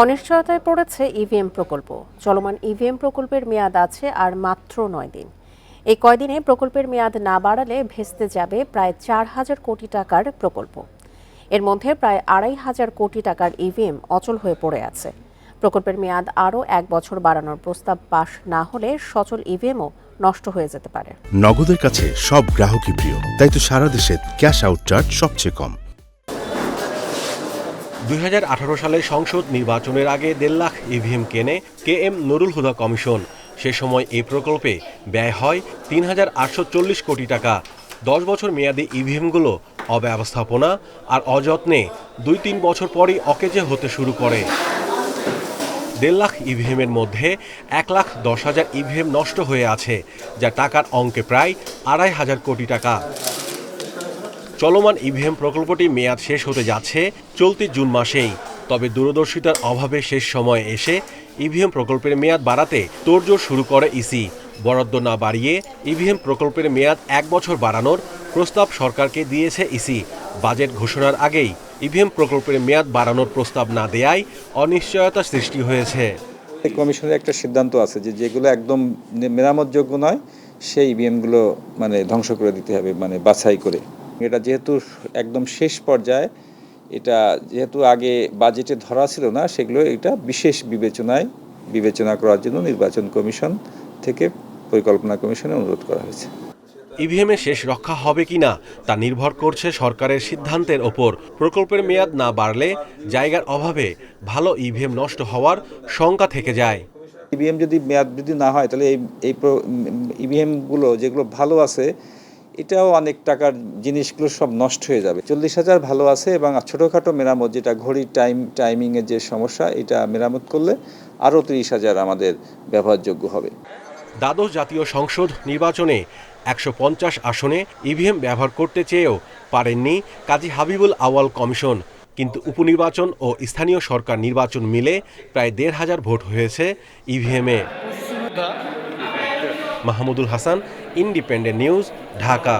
অনিশ্চয়তায় পড়েছে ইভিএম প্রকল্প। চলমান ইভিএম প্রকল্পের মেয়াদ আছে আর মাত্র নয় দিন। এই কয়দিনে প্রকল্পের মেয়াদ না বাড়ালে ভেস্তে যাবে প্রায় চার হাজার কোটি টাকার প্রকল্প। এর মধ্যে প্রায় আড়াই হাজার কোটি টাকার ইভিএম অচল হয়ে পড়ে আছে। প্রকল্পের মেয়াদ আরও এক বছর বাড়ানোর প্রস্তাব পাশ না হলে সচল ইভিএমও নষ্ট হয়ে যেতে পারে। নগদের কাছে সব গ্রাহকই প্রিয়, তাই তো সারা দেশে ক্যাশ আউট চার্জ সবচেয়ে কম। দুই হাজার আঠারো সালে সংসদ নির্বাচনের আগে দেড় লাখ ইভিএম কেনে K M Nurul Huda commission. সে সময় এই প্রকল্পে ব্যয় হয় তিন হাজার আটশো চল্লিশ কোটি টাকা। দশ বছর মেয়াদী ইভিএমগুলো অব্যবস্থাপনা আর অযত্নে দুই তিন বছর পরই অকেজে হতে শুরু করে। দেড় লাখ ইভিএমের মধ্যে এক লাখ দশ হাজার ইভিএম নষ্ট হয়ে আছে, যা টাকার অঙ্কে প্রায় আড়াই হাজার কোটি টাকা। চলমান ইভিএম প্রকল্পটি মেয়াদ শেষ হতে যাচ্ছে চলতি জুন মাসেই। তবে দূরদর্শিতার অভাবে শেষ সময়ে এসে ইভিএম প্রকল্পের মেয়াদ বাড়াতে তোড়জোড় শুরু করে ইসি। বরাদ্দ না বাড়িয়ে ইভিএম প্রকল্পের মেয়াদ এক বছর বাড়ানোর প্রস্তাব সরকারকে দিয়েছে ইসি। বাজেট ঘোষণার আগেই ইভিএম প্রকল্পের মেয়াদ বাড়ানোর প্রস্তাব না দেয়ায় অনিশ্চয়তা সৃষ্টি হয়েছে। কমিশনের একটা সিদ্ধান্ত আছে যে যেগুলো একদম মেরামতযোগ্য নয়, সেই ইভিএমগুলো মানে ধ্বংস করে দিতে হবে মানে বাছাই করে। এটা যেহেতু একদম শেষ পর্যায়ে এটা যেহেতু আগে বাজেটে ধরা ছিল না সেগুলো এটা বিশেষ বিবেচনায় বিবেচনা করার জন্য নির্বাচন কমিশন থেকে পরিকল্পনা কমিশনে অনুরোধ করা হয়েছে। ইভিএমে শেষ রক্ষা হবে কিনা তা নির্ভর করছে সরকারের সিদ্ধান্তের ওপর। প্রকল্পের মেয়াদ না বাড়লে জায়গার অভাবে ভালো ইভিএম নষ্ট হওয়ার শঙ্কা থেকে যায়। ইভিএম যদি মেয়াদ বৃদ্ধি না হয় তাহলে এই এই ইভিএমগুলো যেগুলো ভালো আছে এটাও অনেক টাকার জিনিসগুলো সব নষ্ট হয়ে যাবে। চল্লিশ হাজার ভালো আছে এবং ছোটোখাটো মেরামত যেটা ঘড়ির টাইম টাইমিংয়ের যে সমস্যা, এটা মেরামত করলে আরও তিরিশ হাজার আমাদের ব্যবহারযোগ্য হবে। দ্বাদশ জাতীয় সংসদ নির্বাচনে একশো পঞ্চাশ আসনে ইভিএম ব্যবহার করতে চেয়েও পারেননি কাজী হাবিবুল আওয়াল কমিশন। কিন্তু উপনির্বাচন ও স্থানীয় সরকার নির্বাচন মিলে প্রায় দেড় হাজার ভোট হয়েছে ইভিএমে। Mahmudul Hasan independent news Dhaka